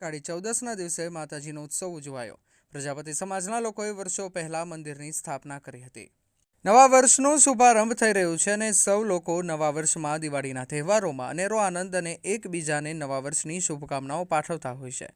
કાળી ચૌદસના દિવસે માતાજીનો ઉત્સવ ઉજવાયો. પ્રજાપતિ સમાજના લોકોએ વર્ષો પહેલા મંદિરની સ્થાપના કરી હતી. નવા વર્ષનો શુભારંભ થઈ રહ્યું છે અને સૌ લોકો નવા વર્ષમાં દિવાળીના તહેવારોમાં અનેરો આનંદ અને એકબીજાને નવા વર્ષની શુભકામનાઓ પાઠવતા હોય છે.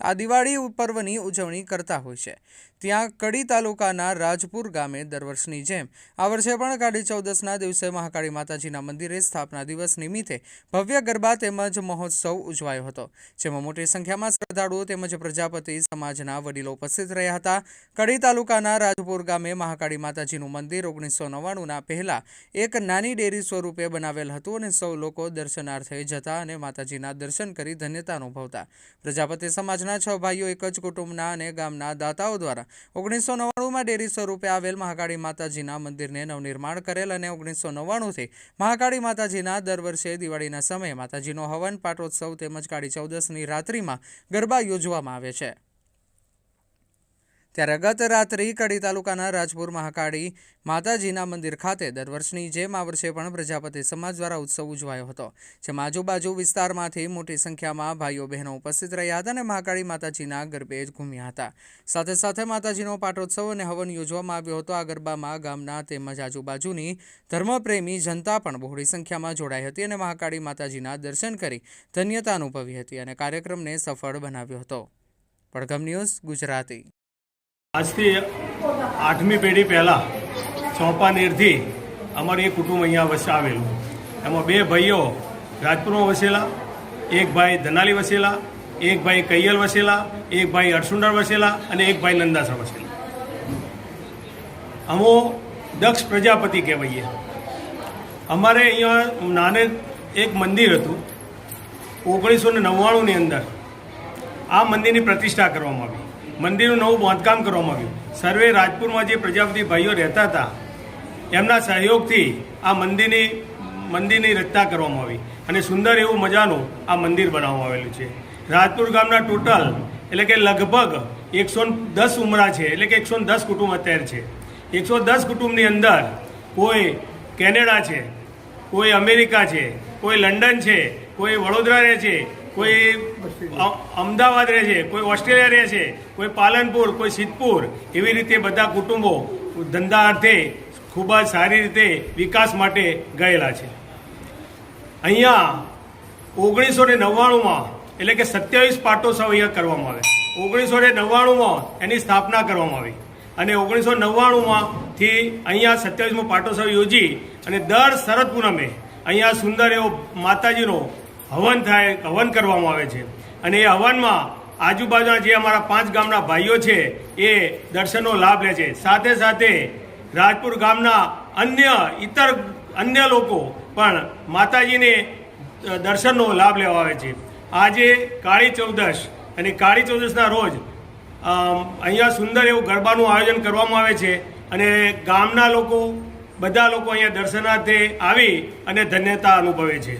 આ દિવાળી પર્વની ઉજવણી કરતા હોય છે. ત્યાં કડી તાલુકાના રાજપુર ગામે દર વર્ષની જેમ આ વર્ષે પણ કાળી ચૌદસના દિવસે મહાકાળી માતાજીના મંદિરે સ્થાપના દિવસ નિમિત્તે ભવ્ય ગરબા તેમજ મહોત્સવ ઉજવાયો હતો, જેમાં મોટી સંખ્યામાં શ્રદ્ધાળુઓ તેમજ પ્રજાપતિ સમાજના વડીલો ઉપસ્થિત રહ્યા હતા. કડી તાલુકાના રાજપુર ગામે મહાકાળી માતાજીનું મંદિર ઓગણીસો નવ્વાણુંના પહેલા એક નાની ડેરી સ્વરૂપે બનાવેલ હતું અને સૌ લોકો દર્શનાર્થે જતા અને માતાજીના દર્શન કરી ધન્યતા અનુભવતા. પ્રજાપતિ સમાજના છ ભાઈઓ એક જ કુટુંબના અને ગામના દાતાઓ દ્વારા ઓગણીસો નવ્વાણુંમાં ડેરી સ્વરૂપે આવેલ મહાકાળી માતાજીના મંદિરને નવનિર્માણ કરેલ અને ઓગણીસો નવ્વાણુંથી મહાકાળી માતાજીના દર વર્ષે દિવાળીના સમયે માતાજીનો હવન પાટોત્સવ તેમજ કાળી ચૌદસની રાત્રિમાં ગરબા યોજવામાં આવે છે. ત્યારે ગત રાત્રિ કડી તાલુકાના રાજપુર મહાકાળી માતાજીના મંદિર ખાતે દર વર્ષની જેમ આ વર્ષે પણ પ્રજાપતિ સમાજ દ્વારા ઉત્સવ ઉજવાયો હતો, જેમાં આજુબાજુ વિસ્તારમાંથી મોટી સંખ્યામાં ભાઈઓ બહેનો ઉપસ્થિત રહ્યા હતા અને મહાકાળી માતાજીના ગરબે ઘૂમ્યા હતા. સાથે સાથે માતાજીનો પાટોત્સવ અને હવન યોજવામાં આવ્યો હતો. આ ગરબામાં ગામના તેમજ આજુબાજુની ધર્મપ્રેમી જનતા પણ બહોળી સંખ્યામાં જોડાઈ હતી અને મહાકાળી માતાજીના દર્શન કરી ધન્યતા અનુભવી હતી અને કાર્યક્રમને સફળ બનાવ્યો હતો. પડઘમ ન્યૂઝ ગુજરાતી. આજથી આઠમી પેઢી પહેલાં ચોપાનેરથી અમારું એક કુટુંબ અહીંયા વસાવેલું એમાં બે ભાઈઓ રાજપુરમાં વસેલા, એક ભાઈ ધનાલી વસેલા, એક ભાઈ કૈયલ વસેલા, એક ભાઈ અરસુંડર વસેલા અને એક ભાઈ નંદાસર વસેલા. અમો દક્ષ પ્રજાપતિ કહેવાઈએ. અમારે અહીંયા નાને એક મંદિર હતું, ઓગણીસો ને નવ્વાણુંની અંદર. આ મંદિરની પ્રતિષ્ઠા કરવામાં આવી. મંદિરનું નવું બાંધકામ કરવામાં આવ્યું. સર્વે રાજપુરમાં જે પ્રજાપતિ ભાઈઓ રહેતા હતા, એમના સહયોગથી આ મંદિરની મંદિરની રચના કરવામાં આવી અને સુંદર એવું મજાનું આ મંદિર બનાવવામાં આવેલું છે. રાજપુર ગામના ટોટલ એટલે કે લગભગ એકસો દસ ઉમરા છે, એટલે કે એકસો દસ કુટુંબ અત્યારે છે. એકસો દસ કુટુંબની અંદર કોઈ કેનેડા છે, કોઈ અમેરિકા છે, કોઈ લંડન છે, કોઈ વડોદરા રહે છે કોઈ અમદાવાદ રહે છે, કોઈ ઓસ્ટ્રેલિયા રહે છે, કોઈ પાલનપુર, કોઈ સિદ્ધપુર, એવી રીતે બધા કુટુંબો ધંધા અર્થે ખૂબ જ સારી રીતે વિકાસ માટે ગયેલા છે. અહીંયા ઓગણીસો ને નવ્વાણુંમાં, એટલે કે સત્યાવીસ પાટોત્સવ અહીંયા કરવામાં આવે ઓગણીસો ને નવ્વાણુંમાં એની સ્થાપના કરવામાં આવી. અને ઓગણીસો નવ્વાણુંમાંથી અહીંયા સત્યાવીસમો પાટોત્સવ યોજી અને દર શરદ પૂનમે અહીંયા સુંદર એવો માતાજીનો હવન થાય, હવન કરવામાં આવે છે. અને એ હવનમાં આજુબાજુના જે અમારા પાંચ ગામના ભાઈઓ છે, એ દર્શનનો લાભ લે છે. સાથે સાથે રાજપુર ગામના અન્ય ઇતર, અન્ય લોકો પણ માતાજીને દર્શનનો લાભ લેવા આવે છે. આજે કાળી ચૌદશ અને કાળી ચૌદશના રોજ અહીંયા સુંદર એવું ગરબાનું આયોજન કરવામાં આવે છે અને ગામના લોકો, બધા લોકો અહીંયા દર્શનાર્થે આવી અને ધન્યતા અનુભવે છે.